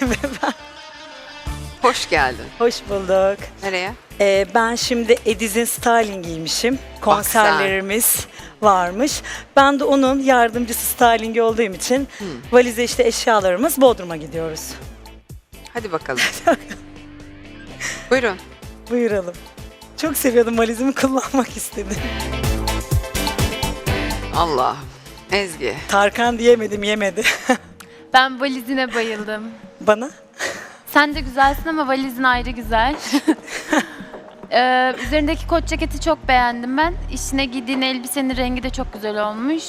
gibi ben. Hoş geldin. Hoş bulduk. Nereye? Ee, ben şimdi Ediz'in stylingiymişim. Konserlerimiz varmış. Ben de onun yardımcısı stylingi olduğum için valize işte eşyalarımız Bodrum'a gidiyoruz. Hadi bakalım. Buyurun. Buyuralım. Çok seviyordum valizimi kullanmak istedim. Allah. Ezgi. Tarkan diyemedim yemedi. Ben valizine bayıldım. Bana. Sen de güzelsin ama valizin ayrı güzel. ee, üzerindeki kot ceketi çok beğendim ben. İçine giydiğin elbisenin rengi de çok güzel olmuş.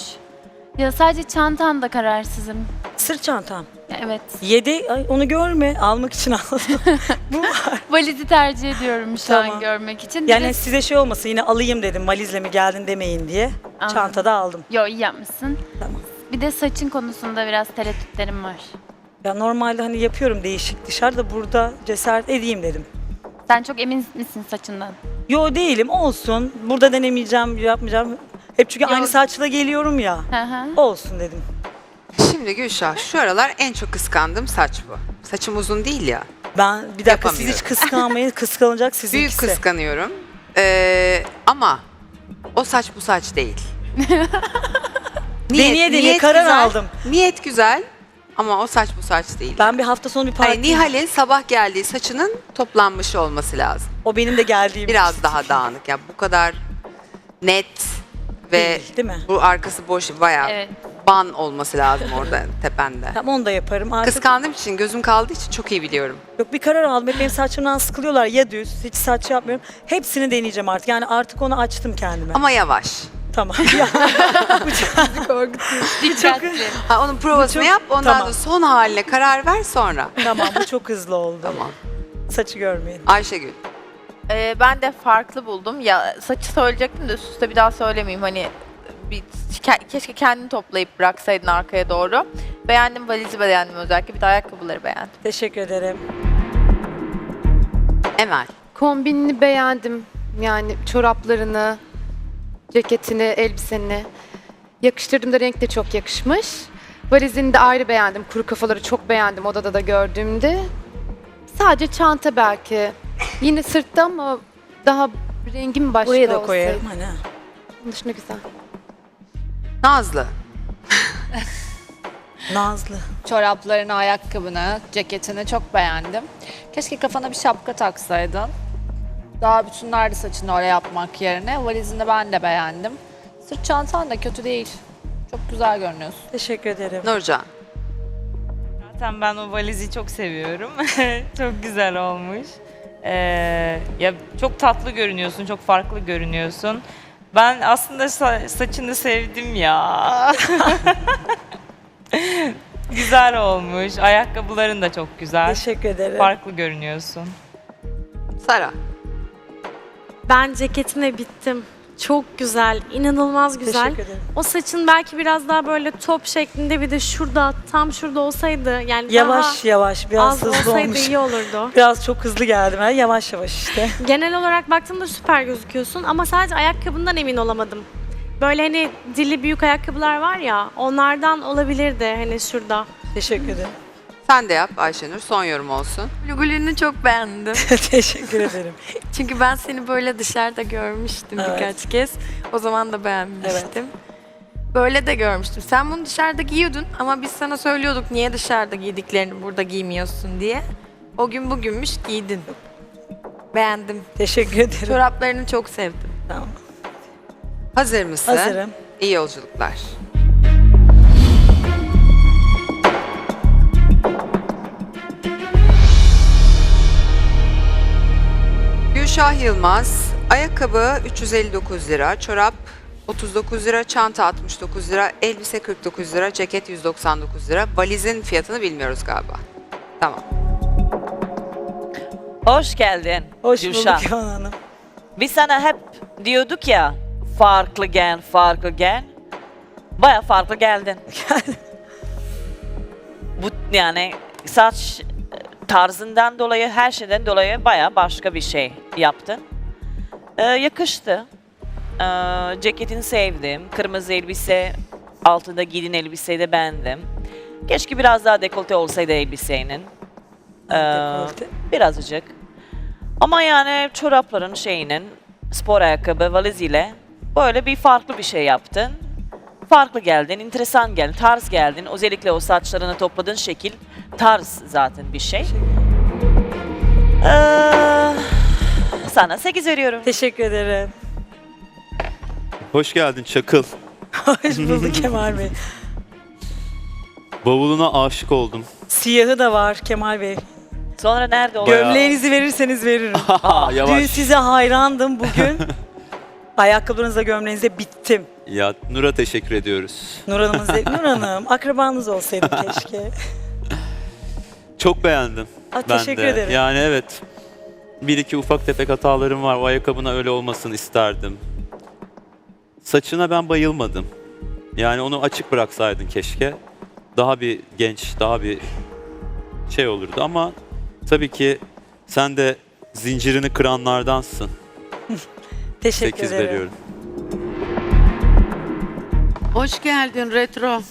Ya sadece çantan da kararsızım. Sırt çantam. Evet. Yedi, ay onu görme. Almak için aldım. Bu var. Valizi tercih ediyorum şu Tamam. an görmek için. Bir Yani de- size şey olmasın yine alayım dedim valizle mi geldin demeyin diye. Anladım. Çantada aldım. Yo iyi yapmışsın. Tamam. Bir de saçın konusunda biraz tereddütlerim var. Ya normalde hani yapıyorum değişik dışarıda burada cesaret edeyim dedim. Sen çok emin misin saçından? Yo değilim olsun. Burada denemeyeceğim, yapmayacağım. Hep çünkü aynı Yok. saçla geliyorum ya. Hı hı. Olsun dedim. Şimdi Gülşah şu aralar en çok kıskandığım saç bu. Saçım uzun değil ya. Ben bir dakika siz hiç Yapamıyorum. kıskanmayın. Kıskanılacak sizin Büyük kıskanıyorum. Ee, ama o saç bu saç değil. Deneye deneye karar güzel, aldım. Niyet güzel ama o saç bu saç değil. Ben bir hafta sonu bir parti... Hani Nihal'in sabah geldiği saçının toplanmış olması lazım. O benim de geldiğim. Biraz daha dağınık. Ya bu kadar net ve Değil, değil mi? bu arkası boş bayağı Evet. ban olması lazım orada tepende. Tamam onu da yaparım. Artık Kıskandığım için gözüm kaldığı için çok iyi biliyorum. yok bir karar aldım. Hep benim saçımdan sıkılıyorlar. Ya düz, hiç saç yapmıyorum. Hepsini deneyeceğim artık. Yani artık onu açtım kendime. Ama yavaş. Tamam. Ya, Dikkatli. Ha, onun provasını çok- yap ondan tamam. da son haline karar ver sonra. tamam bu çok hızlı oldu. Tamam. Saçı görmeyin. Ayşegül. Ee, ben de farklı buldum. Ya saçı söyleyecektim de üst üste bir daha söylemeyeyim. Hani bir, ke- keşke kendini toplayıp bıraksaydın arkaya doğru. Beğendim valizi beğendim özellikle. Bir de ayakkabıları beğendim. Teşekkür ederim. Emel. Kombinini beğendim. Yani çoraplarını, ceketini, elbiseni. Yakıştırdım da renk de çok yakışmış. Valizini de ayrı beğendim. Kuru kafaları çok beğendim odada da gördüğümde. Sadece çanta belki. Yine sırtta ama daha rengi mi başka Buraya da olsaydı? koyarım hani. Onun dışında güzel. Nazlı. Nazlı. Çoraplarını, ayakkabını, ceketini çok beğendim. Keşke kafana bir şapka taksaydın. Daha bütünlerdi saçını oraya yapmak yerine. Valizini ben de beğendim. Sırt çantan da kötü değil. Çok güzel görünüyorsun. Teşekkür ederim. Nurcan. Zaten ben o valizi çok seviyorum. çok güzel olmuş. Ee, ya çok tatlı görünüyorsun, çok farklı görünüyorsun. Ben aslında sa- saçını sevdim ya. güzel olmuş. Ayakkabıların da çok güzel. Teşekkür ederim. Farklı görünüyorsun. Sara. Ben ceketine bittim. Çok güzel, inanılmaz güzel. Teşekkür ederim. O saçın belki biraz daha böyle top şeklinde bir de şurada, tam şurada olsaydı yani Yavaş yavaş daha biraz az hızlı olsaydı olmuş. iyi olurdu. Biraz çok hızlı geldim. Ha. Yavaş yavaş işte. Genel olarak baktığımda süper gözüküyorsun ama sadece ayakkabından emin olamadım. Böyle hani dili büyük ayakkabılar var ya, onlardan olabilirdi hani şurada. Teşekkür ederim. Sen de yap Ayşenur. Son yorum olsun. Gülünü çok beğendim. Teşekkür ederim. Çünkü ben seni böyle dışarıda görmüştüm Evet. birkaç kez. O zaman da beğenmiştim. Böyle de görmüştüm. Sen bunu dışarıda giyiyordun ama biz sana söylüyorduk niye dışarıda giydiklerini burada giymiyorsun diye. O gün bugünmüş giydin. Beğendim. Teşekkür ederim. Çoraplarını çok sevdim. Tamam. Hazır mısın? Hazırım. İyi yolculuklar. Gülşah Yılmaz, ayakkabı 359 lira, çorap 39 lira, çanta 69 lira, elbise 49 lira, ceket 199 lira. Valizin fiyatını bilmiyoruz galiba. Tamam. Hoş geldin Hoş Gülşah. bulduk İvan Hanım. Biz sana hep diyorduk ya farklı gel, farklı gel. Baya farklı geldin. Bu yani saç tarzından dolayı, her şeyden dolayı baya başka bir şey yaptın. Ee, yakıştı. Ee, ceketini sevdim. Kırmızı elbise, altında giydiğin elbiseyi de beğendim. Keşke biraz daha dekolte olsaydı elbisenin. Ee, Dekolte. birazcık. Ama yani çorapların şeyinin spor ayakkabı valiziyle böyle bir farklı bir şey yaptın. Farklı geldin, enteresan geldin, tarz geldin. Özellikle o saçlarını topladığın şekil tarz zaten bir şey. Ee, sana 8 veriyorum. Teşekkür ederim. Hoş geldin Çakıl. Hoş bulduk Kemal Bey. Bavuluna aşık oldum. Siyahı da var Kemal Bey. Sonra nerede o? Bayağı- Gömleğinizi verirseniz veririm. Dün Yavaş. size hayrandım bugün. Ayakkabılarınızla gömleğinize bittim. Ya Nur'a teşekkür ediyoruz. Nur Hanım'ın Nur Hanım akrabanız olsaydı keşke. Çok beğendim. Aa, ben teşekkür de. ederim. Yani evet. Bir iki ufak tefek hatalarım var. O ayakkabına öyle olmasını isterdim. Saçına ben bayılmadım. Yani onu açık bıraksaydın keşke. Daha bir genç, daha bir şey olurdu ama tabii ki sen de zincirini kıranlardansın. Teşekkür 8 ederim. veriyorum. Hoş geldin retro.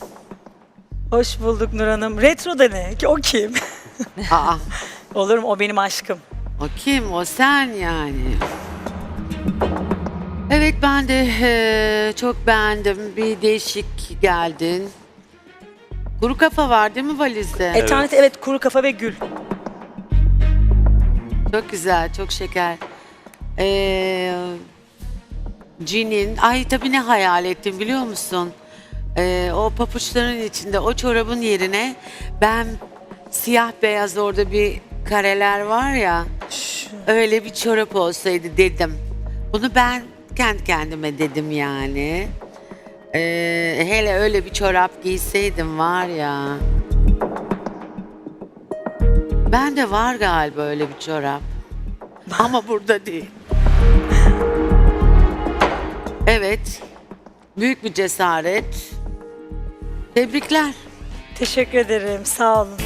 Hoş bulduk Nur Hanım. Retro da ne? O kim? Aa, Olur mu? O benim aşkım. o kim? O sen yani. Evet ben de eee, çok beğendim. Bir değişik geldin. Kuru kafa var değil mi valizde? Etanet evet kuru kafa ve gül. Çok güzel, çok şeker. Ee, Jean'in, ay tabii ne hayal ettim biliyor musun? Ee, o papuçların içinde, o çorabın yerine ben siyah beyaz orada bir kareler var ya, öyle bir çorap olsaydı dedim. Bunu ben kendi kendime dedim yani. Ee, hele öyle bir çorap giyseydim var ya. Ben de var galiba öyle bir çorap. Ama burada değil. Evet. Büyük bir cesaret. Tebrikler. Teşekkür ederim. Sağ olun.